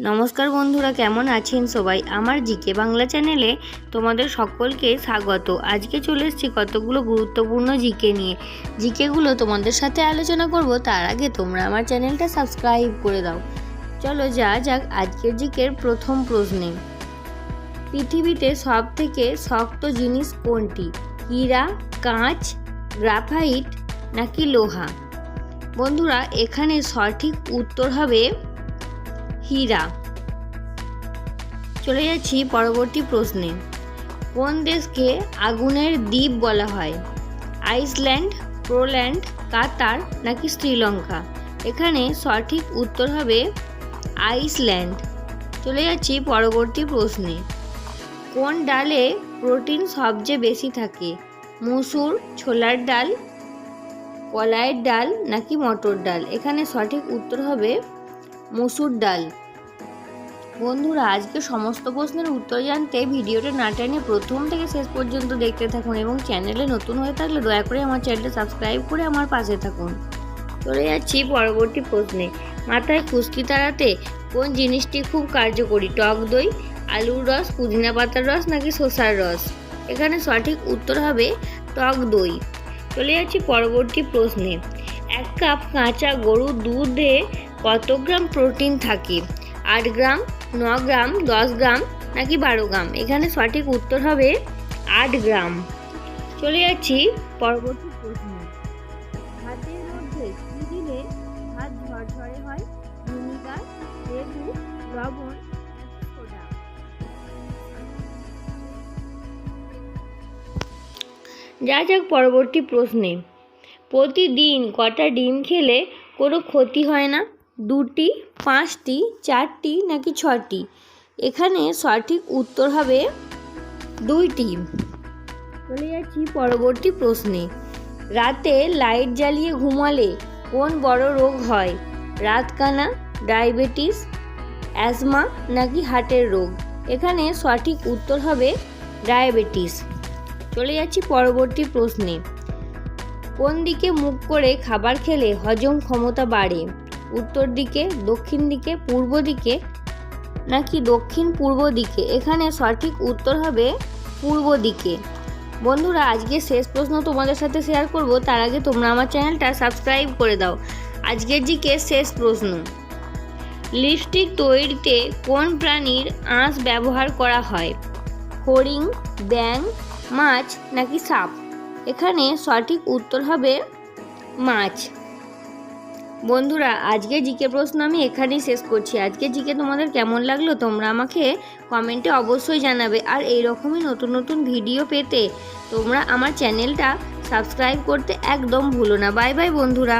নমস্কার বন্ধুরা, কেমন আছেন সবাই? আমার জিকে বাংলা চ্যানেলে তোমাদের সকলকে স্বাগত। আজকে চলে এসেছি কতগুলো গুরুত্বপূর্ণ জিকে নিয়ে। জিকেগুলো তোমাদের সাথে আলোচনা করব, তার আগে তোমরা আমার চ্যানেলটা সাবস্ক্রাইব করে দাও। চলো যা যাক আজকের জিকের প্রথম প্রশ্নে। পৃথিবীতে সব থেকে শক্ত জিনিস কোনটি? হীরা, কাঁচ, গ্রাফাইট নাকি লোহা? বন্ধুরা, এখানে সঠিক উত্তর হবে হীরা। চলে যাচ্ছি পরবর্তী প্রশ্নে। কোন দেশকে আগুনের দ্বীপ বলা হয়? আইসল্যান্ড, পোল্যান্ড, কাতার নাকি শ্রীলঙ্কা? এখানে সঠিক উত্তর হবে আইসল্যান্ড। চলে যাচ্ছি পরবর্তী প্রশ্নে। কোন ডালে প্রোটিন সবচেয়ে বেশি থাকে? মুসুর, ছোলার ডাল, কলাইয়ের ডাল নাকি মটর ডাল? এখানে সঠিক উত্তর হবে মসুর ডাল। বন্ধুরা, আজকে সমস্ত প্রশ্নের উত্তর জানতে ভিডিওটা না টেনে প্রথম থেকে শেষ পর্যন্ত দেখতে থাকুন এবং চ্যানেলে নতুন হয়ে থাকলে দয়া করে আমার চ্যানেলটা সাবস্ক্রাইব করে আমার পাশে থাকুন। চলে যাচ্ছি পরবর্তী প্রশ্নে। মাথায় খুশকি তাড়াতে কোন জিনিসটি খুব কার্যকরী? টক দই, আলুর রস, পুদিনা পাতার রস নাকি শসার রস? এখানে সঠিক উত্তর হবে টক দই। চলে যাচ্ছি পরবর্তী প্রশ্নে। এক কাপ কাঁচা গরুর দুধে কত গ্রাম প্রোটিন থাকে? আট গ্রাম, ন গ্রাম, দশ গ্রাম নাকি বারো গ্রাম? এখানে সঠিক উত্তর হবে আট গ্রাম। চলে যাচ্ছি পরবর্তী প্রশ্ন। ভাতের মধ্যে দিলে ভাত ঝরঝরে হয়? লেবু, লবণ যা যাক পরবর্তী প্রশ্নে। প্রতিদিন কটা ডিম খেলে কোনো ক্ষতি হয় না? দুটি, পাঁচটি, চারটি নাকি ছটি এখানে সঠিক উত্তর হবে দুইটি। চলে যাচ্ছি পরবর্তী প্রশ্নে। রাতে লাইট জ্বালিয়ে ঘুমালে কোন বড় রোগ হয়? রাতকানা, ডায়াবেটিস, অ্যাজমা নাকি হার্টের রোগ? এখানে সঠিক উত্তর হবে ডায়াবেটিস। চলে যাচ্ছি পরবর্তী প্রশ্নে। কোন দিকে মুখ করে খাবার খেলে হজম ক্ষমতা বাড়ে? উত্তর দিকে, দক্ষিণ দিকে, পূর্ব দিকে, নাকি দক্ষিণ পূর্ব দিকে? এখানে সঠিক উত্তর হবে পূর্ব দিকে। বন্ধুরা আজকে শেষ প্রশ্ন তোমাদের সাথে শেয়ার করব। তার আগে তোমরা আমার চ্যানেলটা সাবস্ক্রাইব করে দাও। আজকের জিকে শেষ প্রশ্ন? লিপস্টিক তৈরিতে কোন প্রাণীর আঁশ ব্যবহার করা হয়? হরিং ব্যাং মাছ নাকি সাপ? এখানে সঠিক উত্তর হবে মাছ। বন্ধুরা, আজকে জিকে প্রশ্ন আমি এখানেই শেষ করছি। আজকে জিকে তোমাদের কেমন লাগল তোমরা আমাকে কমেন্টে অবশ্যই জানাবে। আর এই রকমই নতুন নতুন ভিডিও পেতে তোমরা আমার চ্যানেলটা সাবস্ক্রাইব করতে একদম ভুলো না। বাই বাই বন্ধুরা।